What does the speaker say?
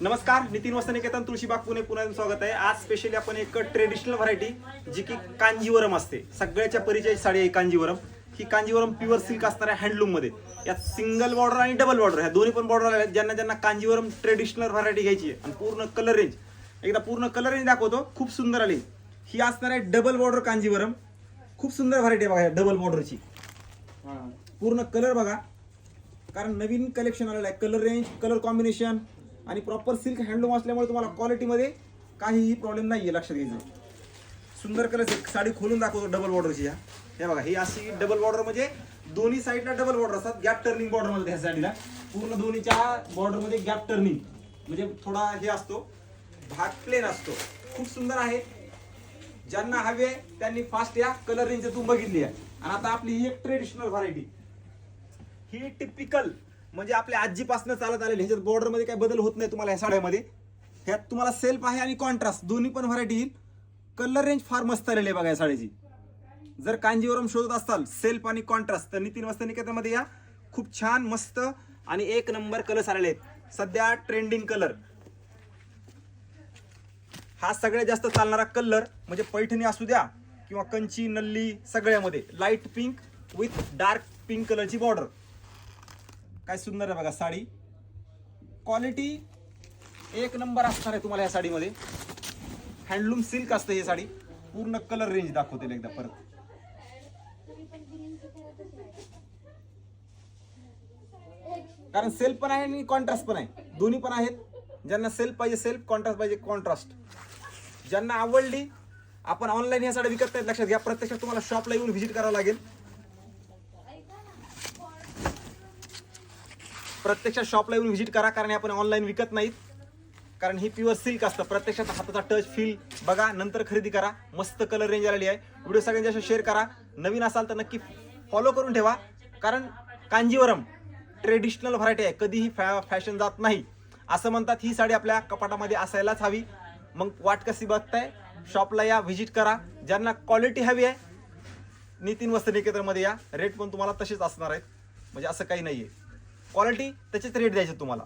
नमस्कार नितीन वसनिकेतन तुळशीबाग पुणे पुन्हा एकदा स्वागत आहे. आज स्पेशली आपण एक ट्रेडिशनल व्हरायटी जी की कांजीवरम असते. सगळ्याच्या परिचय साडी आहे कांजीवरम. ही कांजीवरम प्युअर सिल्क असणार आहे हँडलूममध्ये. यात सिंगल बॉर्डर आणि डबल बॉर्डर ह्या दोन्ही पण बॉर्डर आहेत ज्यांना ज्यांना कांजीवरम ट्रेडिशनल व्हरायटी घ्यायची आहे. आणि पूर्ण कलर रेंज एकदा पूर्ण कलर रेंज दाखवतो. खूप सुंदर आली. ही असणार आहे डबल बॉर्डर कांजीवरम. खूप सुंदर व्हरायटी आहे बघा डबल बॉर्डरची पूर्ण कलर बघा. कारण नवीन कलेक्शन आलेलं आहे. कलर रेंज कलर कॉम्बिनेशन आणि प्रॉपर सिल्क हँडलूम असल्यामुळे तुम्हाला क्वालिटीमध्ये काहीही प्रॉब्लेम नाही आहे लक्षात घ्यायचं. सुंदर कलर साडी खोलून दाखवतो डबल बॉर्डरची ह्या हे बघा ही अशी डबल बॉर्डर म्हणजे दोन्ही साईडला डबल बॉर्डर असतात गॅप टर्निंग बॉर्डरमध्ये ह्या साडीला. पूर्ण दोन्हीच्या बॉर्डरमध्ये गॅप टर्निंग म्हणजे थोडा हे असतो भाग प्लेन असतो. खूप सुंदर आहे. ज्यांना हवे त्यांनी फास्ट या कलर रेंज तुम्ही बघितली आहे. आणि आता आपली ही एक ट्रेडिशनल व्हरायटी ही टिपिकल म्हणजे आपल्या आजीपासून चालत आलेले ह्याच्यात बॉर्डरमध्ये काही बदल होत नाही तुम्हाला या साड्यामध्ये. ह्यात तुम्हाला सेल्फ आहे आणि कॉन्ट्रास्ट दोन्ही पण व्हरायटी येईल. कलर रेंज फार मस्त आलेली आहे बघा या साडीची. जर कांजीवरम शोधत असाल सेल्फ आणि कॉन्ट्रास्ट तर नितीन वस्त निकेतनमध्ये या. खूप छान मस्त आणि एक नंबर कलर्स आलेले आहेत. सध्या ट्रेंडिंग कलर हा सगळ्यात जास्त चालणारा कलर म्हणजे पैठणी असू द्या किंवा कंची नल्ली सगळ्यामध्ये. Light pink with dark pink कलरची बॉर्डर काय सुंदर आहे बघा साडी. क्वालिटी एक नंबर असणार आहे तुम्हाला या साडीमध्ये. हँडलूम सिल्क असते ही साडी. पूर्ण कलर रेंज दाखवते एकदा परत. कारण सेल्फ पण आहे आणि कॉन्ट्रास्ट पण आहे. दोन्ही पण आहेत. ज्यांना सेल्फ पाहिजे सेल्फ कॉन्ट्रास्ट पाहिजे कॉन्ट्रास्ट ज्यांना आवडली आपण ऑनलाईन ह्या साड्या विकत नाहीत लक्षात घ्या प्रत्यक्षात तुम्हाला शॉपला येऊन व्हिजिट करावं लागेल. प्रत्यक्षात शॉपला येऊन व्हिजिट करा कारण आपण ऑनलाईन विकत नाहीत. कारण ही प्युअर सिल्क असतं. प्रत्यक्षात हाताचा टच फील बघा नंतर खरेदी करा. मस्त कलर रेंज आलेली आहे. व्हिडिओ सगळ्यांच्या शेअर करा. नवीन असाल तर नक्की फॉलो करून ठेवा. कारण कांजीवरम ट्रेडिशनल व्हरायटी आहे. कधीही फॅ फॅशन जात नाही. असं म्हणतात ही साडी आपल्या कपाटामध्ये असायलाच हवी. मग वाट कशी बघताय? शॉपला या व्हिजिट करा. ज्यांना क्वालिटी हवी आहे नितीन वस्त्र निकेतनमध्ये या. रेट पण तुम्हाला तसेच असणार आहेत. म्हणजे असं काही नाही आहे क्वालिटी त्याचेच रेट द्यायचे तुम्हाला.